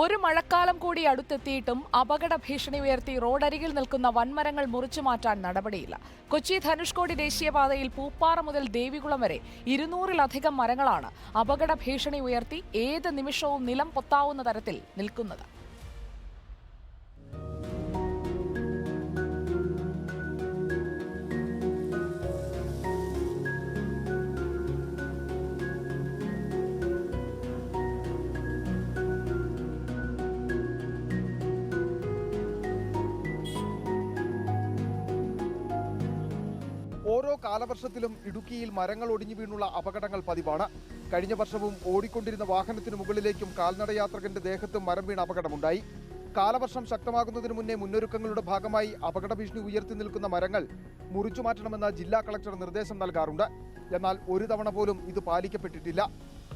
ഒരു മഴക്കാലം കൂടി അടുത്തെത്തിയിട്ടും അപകട ഭീഷണി ഉയർത്തി റോഡരികിൽ നിൽക്കുന്ന വൻമരങ്ങൾ മുറിച്ചു മാറ്റാൻ നടപടിയില്ല. കൊച്ചി ധനുഷ്കോടി ദേശീയപാതയിൽ പൂപ്പാറ മുതൽ ദേവികുളം വരെ ഇരുന്നൂറിലധികം മരങ്ങളാണ് അപകട ഭീഷണി ഉയർത്തി ഏത് നിമിഷവും നിലം പൊത്താവുന്ന തരത്തിൽ നിൽക്കുന്നത്. ഓരോ കാലവർഷത്തിലും ഇടുക്കിയിൽ മരങ്ങൾ ഒടിഞ്ഞു വീണുള്ള അപകടങ്ങൾ പതിവാണ്. കഴിഞ്ഞ വർഷവും ഓടിക്കൊണ്ടിരുന്ന വാഹനത്തിന് മുകളിലേക്കും കാൽനടയാത്രകന്റെ ദേഹത്തും മരം വീണ അപകടമുണ്ടായി. കാലവർഷം ശക്തമാകുന്നതിന് മുന്നേ മുന്നൊരുക്കങ്ങളുടെ ഭാഗമായി അപകട ഭീഷണി ഉയർത്തി നിൽക്കുന്ന മരങ്ങൾ മുറിച്ചു മാറ്റണമെന്ന് ജില്ലാ കളക്ടർ നിർദ്ദേശം നൽകാറുണ്ട്. എന്നാൽ ഒരു തവണ പോലും ഇത് പാലിക്കപ്പെട്ടിട്ടില്ല.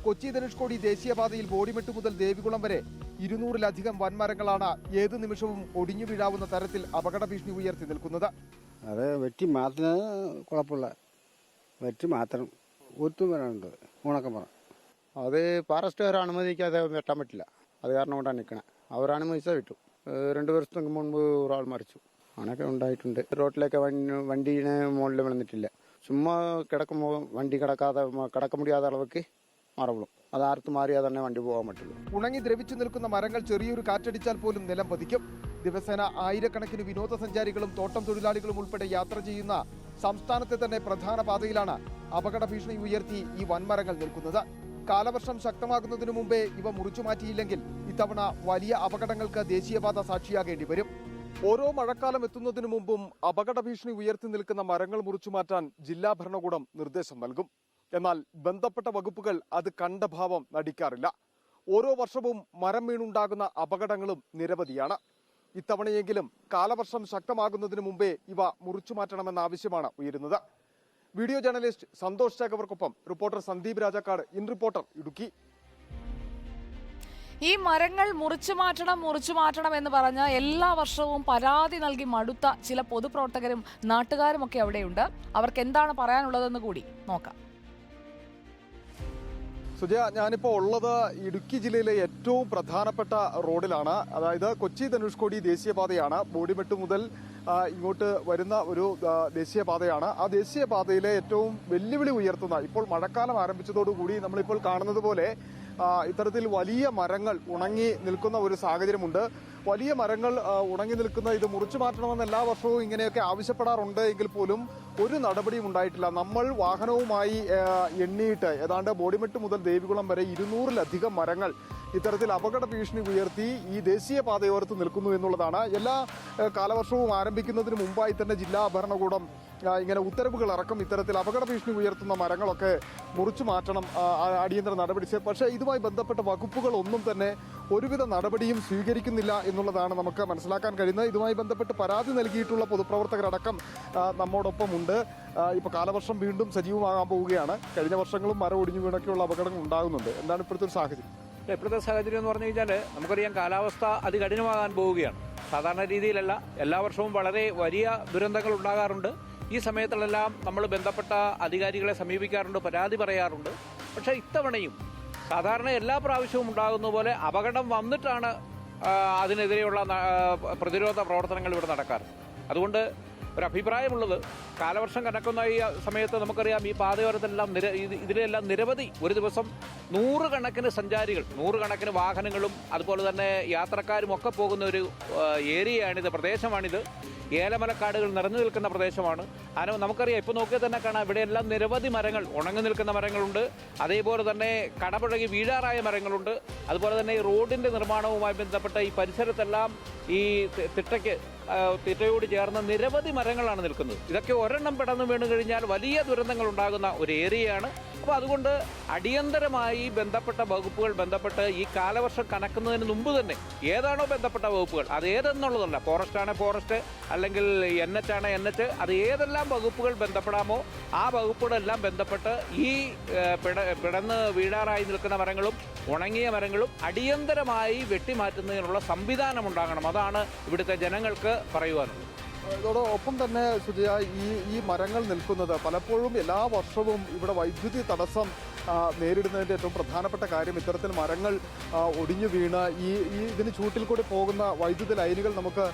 കൊച്ചി ധനുഷ്കോടി ദേശീയപാതയിൽ ബോഡിമെട്ട് മുതൽ ദേവികുളം വരെ ഇരുന്നൂറിലധികം വൻമരങ്ങളാണ് ഏത് നിമിഷവും ഒടിഞ്ഞു വീഴാവുന്ന തരത്തിൽ അപകട ഭീഷണി ഉയർത്തി നിൽക്കുന്നത്. അത് വെട്ടി മാറ്റുന്നത് കുഴപ്പമില്ല വെറ്റി മാത്രം ഒത്തും വരാനുണ്ട് ഉണക്കമരം അത് ഫോറസ്റ്റുകാർ അനുമതിക്കാതെ വെട്ടാൻ പറ്റില്ല. അത് കാരണം കൊണ്ടാണ് നിൽക്കണേ. അവർ അനുമതിച്ചാൽ വിട്ടു. രണ്ടു വർഷത്തിന് മുൻപ് ഒരാൾ മരിച്ചു. അങ്ങനെയൊക്കെ ഉണ്ടായിട്ടുണ്ട്. റോട്ടിലേക്ക് വണ്ടി- വണ്ടീനെ മുകളിൽ വിളന്നിട്ടില്ല ചുമ്മാ കിടക്കുമ്പോൾ വണ്ടി കിടക്കാതെ കിടക്ക മുടിയാത്ത അളവക്ക് മറവിടും. അത് ആർത്ത് മാറിയാൽ തന്നെ വണ്ടി പോകാൻ പറ്റുള്ളൂ. ഉണങ്ങി ദ്രവിച്ചു നിൽക്കുന്ന മരങ്ങൾ ചെറിയൊരു കാറ്റടിച്ചാൽ പോലും നിലം പതിക്കും. ദിവസേന ആയിരക്കണക്കിന് വിനോദസഞ്ചാരികളും തോട്ടം തൊഴിലാളികളും ഉൾപ്പെടെ യാത്ര ചെയ്യുന്ന സംസ്ഥാനത്തെ തന്നെ പ്രധാന പാതയിലാണ് അപകട ഭീഷണി ഉയർത്തി ഈ വൻമരങ്ങൾ നിൽക്കുന്നത്. കാലവർഷം ശക്തമാകുന്നതിനു മുമ്പേ ഇവ മുറിച്ചു മാറ്റിയില്ലെങ്കിൽ ഇത്തവണ വലിയ അപകടങ്ങൾക്ക് ദേശീയപാത സാക്ഷിയാകേണ്ടി വരും. ഓരോ മഴക്കാലം എത്തുന്നതിനു മുമ്പും അപകട ഭീഷണി ഉയർത്തി നിൽക്കുന്ന മരങ്ങൾ മുറിച്ചു മാറ്റാൻ ജില്ലാ ഭരണകൂടം നിർദ്ദേശം നൽകും. എന്നാൽ ബന്ധപ്പെട്ട വകുപ്പുകൾ അത് കണ്ട ഭാവം നടിക്കാറില്ല. ഓരോ വർഷവും മരം വീണുണ്ടാകുന്ന അപകടങ്ങളും നിരവധിയാണ്. ഇത്തവണയെങ്കിലും കാലവർഷം ശക്തമാകുന്നതിന് മുമ്പേ ഇവ മുറിച്ചു മാറ്റണമെന്ന ആവശ്യമാണ് ഉയരുന്നത്. Video journalist Santhosh ചേകവർക്കൊപ്പം reporter Sandeep Rajakkad in reporter Idukki. ഈ മരങ്ങൾ മുറിച്ചു മാറ്റണം മുറിച്ചു മാറ്റണം എന്ന് പറഞ്ഞ എല്ലാ വർഷവും പരാതി നൽകി മടുത്ത ചില പൊതുപ്രവർത്തകരും നാട്ടുകാരുമൊക്കെ അവിടെയുണ്ട്. അവർക്ക് എന്താണ് പറയാനുള്ളതെന്ന് കൂടി നോക്കാം. സുജയ ഞാനിപ്പോൾ ഉള്ളത് ഇടുക്കി ജില്ലയിലെ ഏറ്റവും പ്രധാനപ്പെട്ട റോഡിലാണ്. അതായത് കൊച്ചി ധനുഷ്കോടി ദേശീയപാതയാണ്. ബോഡിമെട്ട് മുതൽ ഇങ്ങോട്ട് വരുന്ന ഒരു ദേശീയപാതയാണ്. ആ ദേശീയപാതയിലെ ഏറ്റവും വെല്ലുവിളി ഉയർത്തുന്ന ഇപ്പോൾ മഴക്കാലം ആരംഭിച്ചതോടുകൂടി നമ്മളിപ്പോൾ കാണുന്നത് പോലെ ഇത്തരത്തിൽ വലിയ മരങ്ങൾ ഉണങ്ങി നിൽക്കുന്ന ഒരു സാഹചര്യമുണ്ട്. വലിയ മരങ്ങൾ ഉണങ്ങി നിൽക്കുന്ന ഇത് മുറിച്ചു മാറ്റണമെന്ന് എല്ലാ വർഷവും ഇങ്ങനെയൊക്കെ ആവശ്യപ്പെടാറുണ്ട് എങ്കിൽ പോലും ഒരു നടപടിയും ഉണ്ടായിട്ടില്ല. നമ്മൾ വാഹനവുമായി എണ്ണിയിട്ട് ഏതാണ്ട് ബോഡിമെട്ട് മുതൽ ദേവികുളം വരെ ഇരുന്നൂറിലധികം മരങ്ങൾ ഇത്തരത്തിൽ അപകട ഭീഷണി ഉയർത്തി ഈ ദേശീയ പാതയോരത്ത് നിൽക്കുന്നു എന്നുള്ളതാണ്. എല്ലാ കാലവർഷവും ആരംഭിക്കുന്നതിന് മുമ്പായി തന്നെ ജില്ലാ ഭരണകൂടം ഇങ്ങനെ ഉത്തരവുകൾ ഇറക്കും ഇത്തരത്തിൽ അപകട ഭീഷണി ഉയർത്തുന്ന മരങ്ങളൊക്കെ മുറിച്ചു മാറ്റണം അടിയന്തര നടപടി. പക്ഷേ ഇതുമായി ബന്ധപ്പെട്ട വകുപ്പുകൾ ഒന്നും തന്നെ ഒരുവിധ നടപടിയും സ്വീകരിക്കുന്നില്ല എന്നുള്ളതാണ് നമുക്ക് മനസ്സിലാക്കാൻ കഴിയുന്നത്. ഇതുമായി ബന്ധപ്പെട്ട് പരാതി നൽകിയിട്ടുള്ള പൊതുപ്രവർത്തകരടക്കം നമ്മോടൊപ്പമുണ്ട്. ഇപ്പോൾ കാലവർഷം വീണ്ടും സജീവമാകാൻ പോവുകയാണ്. കഴിഞ്ഞ വർഷങ്ങളും മരം ഒടിഞ്ഞു വീണൊക്കെയുള്ള അപകടങ്ങൾ ഉണ്ടാകുന്നുണ്ട്. എന്താണ് ഇപ്പോഴത്തെ ഒരു സാഹചര്യം? ഇപ്പോഴത്തെ സാഹചര്യം എന്ന് പറഞ്ഞു കഴിഞ്ഞാൽ നമുക്കറിയാം കാലാവസ്ഥ അതികഠിനമാകാൻ പോവുകയാണ്. സാധാരണ രീതിയിലല്ല എല്ലാ വർഷവും വളരെ വലിയ ദുരന്തങ്ങൾ ഉണ്ടാകാറുണ്ട്. ഈ സമയത്തിലെല്ലാം നമ്മൾ ബന്ധപ്പെട്ട അധികാരികളെ സമീപിക്കാറുണ്ട് പരാതി പറയാറുണ്ട്. പക്ഷേ ഇത്തവണയും സാധാരണ എല്ലാ പ്രാവശ്യവും ഉണ്ടാകുന്ന പോലെ അപകടം വന്നിട്ടാണ് അതിനെതിരെയുള്ള പ്രതിരോധ പ്രവർത്തനങ്ങൾ ഇവിടെ നടക്കാറ്. അതുകൊണ്ട് ഒരു അഭിപ്രായമുള്ളത് കാലവർഷം കനക്കുന്ന ഈ സമയത്ത് നമുക്കറിയാം ഈ പാതയോരത്തെല്ലാം നിര ഇതിലെല്ലാം നിരവധി ഒരു ദിവസം നൂറുകണക്കിന് സഞ്ചാരികൾ നൂറുകണക്കിന് വാഹനങ്ങളും അതുപോലെ തന്നെ യാത്രക്കാരും ഒക്കെ പോകുന്ന ഒരു ഏരിയയാണിത് പ്രദേശമാണിത്. ഏലമലക്കാടുകൾ നിറഞ്ഞു നിൽക്കുന്ന പ്രദേശമാണ്. അതിന് നമുക്കറിയാം ഇപ്പോൾ നോക്കിയാൽ തന്നെ കാണാം ഇവിടെയെല്ലാം നിരവധി മരങ്ങൾ ഉണങ്ങി നിൽക്കുന്ന മരങ്ങളുണ്ട്. അതേപോലെ തന്നെ കടപുഴകി വീഴാറായ മരങ്ങളുണ്ട്. അതുപോലെ തന്നെ ഈ റോഡിന്റെ നിർമ്മാണവുമായി ബന്ധപ്പെട്ട ഈ പരിസരത്തെല്ലാം ഈ തിട്ടയ്ക്ക് ആ, തിട്ടയോട് ചേർന്ന നിരവധി മരങ്ങളാണ് നിൽക്കുന്നത്. ഇതൊക്കെ ഒരെണ്ണം പെടന്ന് വീണ് കഴിഞ്ഞാൽ വലിയ ദുരന്തങ്ങൾ ഉണ്ടാകുന്ന ഒരു ഏരിയയാണ്. അപ്പോൾ അതുകൊണ്ട് അടിയന്തരമായി ബന്ധപ്പെട്ട വകുപ്പുകൾ ബന്ധപ്പെട്ട് ഈ കാലവർഷം കണക്കുന്നതിന് മുമ്പ് തന്നെ ഏതാണോ ബന്ധപ്പെട്ട വകുപ്പുകൾ അത് ഏതെന്നുള്ളതല്ല. ഫോറസ്റ്റ് ആണ് ഫോറസ്റ്റ് അല്ലെങ്കിൽ എൻ എച്ച് ആണ് എൻ എച്ച് അത് ഏതെല്ലാം വകുപ്പുകൾ ബന്ധപ്പെടാമോ ആ വകുപ്പുകളെല്ലാം ബന്ധപ്പെട്ട് ഈ പിട പിടന്ന് വീഴാറായി നിൽക്കുന്ന മരങ്ങളും ഉണങ്ങിയ മരങ്ങളും അടിയന്തരമായി വെട്ടിമാറ്റുന്നതിനുള്ള സംവിധാനം ഉണ്ടാകണം. അതാണ് ഇവിടുത്തെ ജനങ്ങൾക്ക് പറയുവാനുള്ളത് ഇതോടൊപ്പം തന്നെ സുജയ ഈ ഈ മരങ്ങൾ നിൽക്കുന്നത് പലപ്പോഴും എല്ലാ വർഷവും ഇവിടെ വൈദ്യുതി തടസ്സം നേരിടുന്നതിന്റെ ഏറ്റവും പ്രധാനപ്പെട്ട കാര്യം ഇത്തരത്തിൽ മരങ്ങൾ ഒടിഞ്ഞു വീണ് ഈ ഈ ഇതിന് ചൂട്ടിൽ കൂടി പോകുന്ന വൈദ്യുതി ലൈനുകൾ നമുക്ക്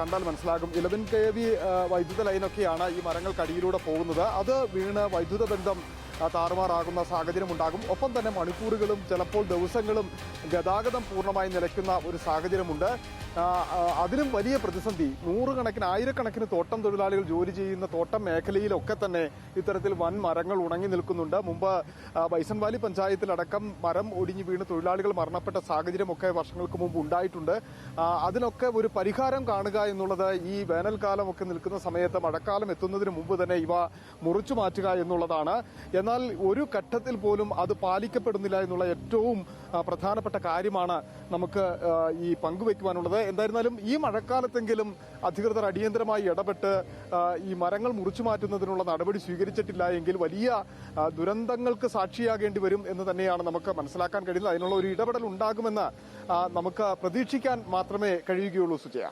കണ്ടാൽ മനസ്സിലാകും. ഇലവൻ കെ വി വൈദ്യുത ലൈനൊക്കെയാണ് ഈ മരങ്ങൾ കടിയിലൂടെ പോകുന്നത്. അത് വീണ് വൈദ്യുത ബന്ധം താറുമാറാകുന്ന സാഹചര്യം ഉണ്ടാകും. ഒപ്പം തന്നെ മണിക്കൂറുകളും ചിലപ്പോൾ ദിവസങ്ങളും ഗതാഗതം പൂർണമായി നിലയ്ക്കുന്ന ഒരു സാഹചര്യമുണ്ട്. അതിനും വലിയ പ്രതിസന്ധി. നൂറുകണക്കിന് ആയിരക്കണക്കിന് തോട്ടം തൊഴിലാളികൾ ജോലി ചെയ്യുന്ന തോട്ടം മേഖലയിലൊക്കെ തന്നെ ഇത്തരത്തിൽ വൻ മരങ്ങൾ ഉണങ്ങി നിൽക്കുന്നുണ്ട്. മുമ്പ് ബൈസൻവാലി പഞ്ചായത്തിലടക്കം മരം ഒടിഞ്ഞു വീണ് തൊഴിലാളികൾ മരണപ്പെട്ട സാഹചര്യമൊക്കെ വർഷങ്ങൾക്ക് മുമ്പ് ഉണ്ടായിട്ടുണ്ട്. അതിനൊക്കെ ഒരു പരിഹാരം കാണുക എന്നുള്ളത് ഈ വേനൽക്കാലമൊക്കെ നിൽക്കുന്ന സമയത്ത് മഴക്കാലം എത്തുന്നതിന് മുമ്പ് തന്നെ ഇവ മുറിച്ചു മാറ്റുക എന്നുള്ളതാണ്. എന്നാൽ ഒരു ഘട്ടത്തിൽ പോലും അത് പാലിക്കപ്പെടുന്നില്ല എന്നുള്ള ഏറ്റവും പ്രധാനപ്പെട്ട കാര്യമാണ് നമുക്ക് ഈ പങ്കുവെക്കുവാനുള്ളത്. എന്തായിരുന്നാലും ഈ മഴക്കാലത്തെങ്കിലും അധികൃതർ അടിയന്തരമായി ഇടപെട്ട് ഈ മരങ്ങൾ മുറിച്ചു മാറ്റുന്നതിനുള്ള നടപടി സ്വീകരിച്ചിട്ടില്ല എങ്കിൽ വലിയ ദുരന്തങ്ങൾക്ക് സാക്ഷിയാകേണ്ടി വരും എന്ന് തന്നെയാണ് നമുക്ക് മനസ്സിലാക്കാൻ കഴിയുന്നത്. അതിനുള്ള ഒരു ഇടപെടൽ ഉണ്ടാകുമെന്ന് നമുക്ക് പ്രതീക്ഷിക്കാൻ മാത്രമേ കഴിയുകയുള്ളൂ സുജയ.